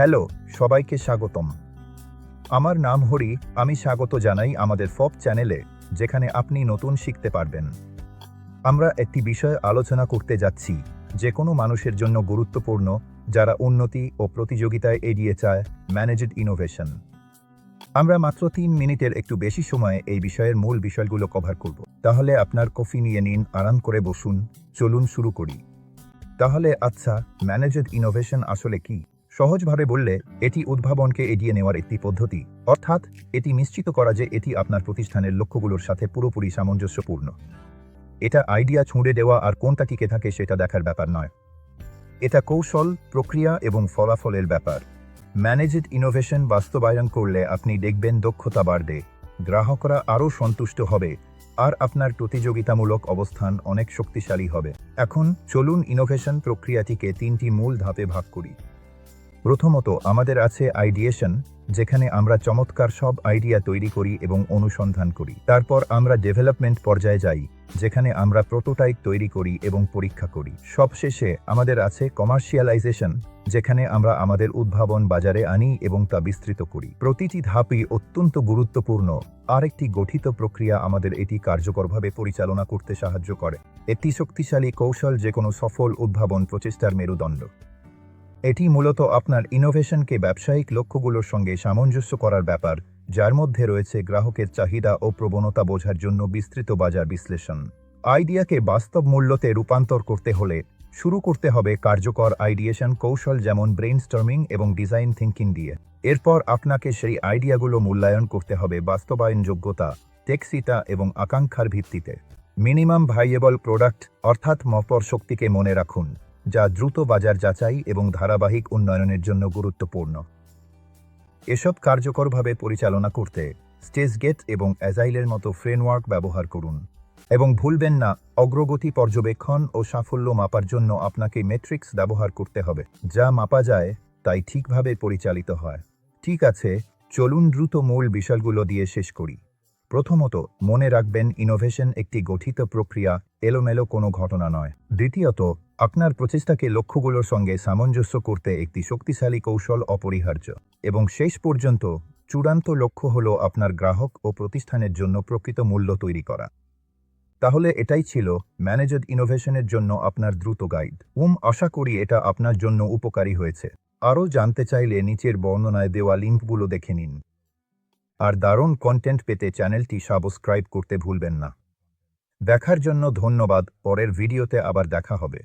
Hello, সবাইকে স্বাগতম। আমার নাম হরি, আমি স্বাগত জানাই আমাদের ফপ চ্যানেলে, যেখানে আপনি নতুন শিখতে পারবেন। আমরা একটি বিষয়ে আলোচনা করতে যাচ্ছি, যে কোনো মানুষের জন্য গুরুত্বপূর্ণ, যারা উন্নতি ও প্রতিযোগিতায় এগিয়ে চায় ম্যানেজড ইনোভেশন আমরা মাত্র তিন মিনিটের একটু বেশি সময়ে এই বিষয়ের মূল বিষয়গুলো কভার করব। তাহলে আপনার কফি নিয়ে নিন, আরাম করে বসুন, চলুন শুরু করি। তাহলে আচ্ছা ম্যানেজড ইনোভেশন আসলে কি? সহজভাবে বললে, এটি উদ্ভাবনকে এগিয়ে নেওয়ার একটি পদ্ধতি। অর্থাৎ, এটি নিশ্চিত করা যে এটি আপনার প্রতিষ্ঠানের লক্ষ্যগুলোর সাথে পুরোপুরি সামঞ্জস্যপূর্ণ। এটা আইডিয়া ছুঁড়ে দেওয়া আর কোনটা টিকে থাকে সেটা দেখার ব্যাপার নয়। এটা কৌশল, প্রক্রিয়া এবং ফলাফলের ব্যাপার। ম্যানেজড ইনোভেশন বাস্তবায়ন করলে আপনি দেখবেন দক্ষতা বাড়বে, গ্রাহকরা আরও সন্তুষ্ট হবে, আর আপনার প্রতিযোগিতামূলক অবস্থান অনেক শক্তিশালী হবে। এখন চলুন ইনোভেশন প্রক্রিয়াটিকে তিনটি মূল ধাপে ভাগ করি। প্রথমত আমাদের আছে আইডিয়েশন যেখানে আমরা চমৎকার সব আইডিয়া তৈরি করি এবং অনুসন্ধান করি। তারপর আমরা ডেভেলপমেন্ট পর্যায়ে যাই, যেখানে আমরা প্রোটোটাইপ তৈরি করি এবং পরীক্ষা করি। সবশেষে আমাদের আছে কমার্শিয়ালাইজেশন যেখানে আমরা আমাদের উদ্ভাবন বাজারে আনি এবং তা বিস্তৃত করি। প্রতিটি ধাপই অত্যন্ত গুরুত্বপূর্ণ। আরেকটি গঠিত প্রক্রিয়া আমাদের এটি কার্যকরভাবে পরিচালনা করতে সাহায্য করে। একটি শক্তিশালী কৌশল যে কোনো সফল উদ্ভাবন প্রচেষ্টার মেরুদণ্ড। এটি মূলত আপনার ইনোভেশনকে ব্যবসায়িক লক্ষ্যগুলোর সঙ্গে সামঞ্জস্য করার ব্যাপার, যার মধ্যে রয়েছে গ্রাহকের চাহিদা ও প্রবণতা বোঝার জন্য বিস্তৃত বাজার বিশ্লেষণ। আইডিয়াকে বাস্তব মূল্যতে রূপান্তর করতে হলে শুরু করতে হবে কার্যকর আইডিয়েশন কৌশল যেমন ব্রেইনস্টর্মিং এবং ডিজাইন থিঙ্কিং দিয়ে। এরপর আপনাকে সেই আইডিয়াগুলো মূল্যায়ন করতে হবে বাস্তবায়ন যোগ্যতা টেক্সিতা এবং আকাঙ্ক্ষার ভিত্তিতে। মিনিমাম ভাইয়েবল প্রোডাক্ট অর্থাৎ মপর শক্তিকে মনে রাখুন। যা দ্রুত বাজার যাচাই এবং ধারাবাহিক উন্নয়নের জন্য গুরুত্বপূর্ণ। এসব কার্যকরভাবে পরিচালনা করতে স্টেজ গেট এবং অ্যাজাইলের মতো ফ্রেমওয়ার্ক ব্যবহার করুন। এবং ভুলবেন না, অগ্রগতি পর্যবেক্ষণ ও সাফল্য মাপার জন্য আপনাকে মেট্রিক্স ব্যবহার করতে হবে। যা মাপা যায়, তাই ঠিকভাবে পরিচালিত হয়। ঠিক আছে, চলুন দ্রুত মূল বিষয়গুলো দিয়ে শেষ করি। প্রথমত, মনে রাখবেন ইনোভেশন একটি গঠিত প্রক্রিয়া, এলোমেলো কোনো ঘটনা নয়। দ্বিতীয়ত, আপনার প্রচেষ্টাকে লক্ষ্যগুলোর সঙ্গে সামঞ্জস্য করতে একটি শক্তিশালী কৌশল অপরিহার্য। এবং শেষ পর্যন্ত, চূড়ান্ত লক্ষ্য হল আপনার গ্রাহক ও প্রতিষ্ঠানের জন্য প্রকৃত মূল্য তৈরি করা। তাহলে এটাই ছিল ম্যানেজড ইনোভেশনের জন্য আপনার দ্রুত গাইড। উম, আশা করি এটা আপনার জন্য উপকারী হয়েছে। আরও জানতে চাইলে নিচের বর্ণনায় দেওয়া লিঙ্কগুলো দেখে নিন। আর দারুণ কন্টেন্ট পেতে চ্যানেলটি সাবস্ক্রাইব করতে ভুলবেন না। দেখার জন্য ধন্যবাদ, পরের ভিডিওতে আবার দেখা হবে।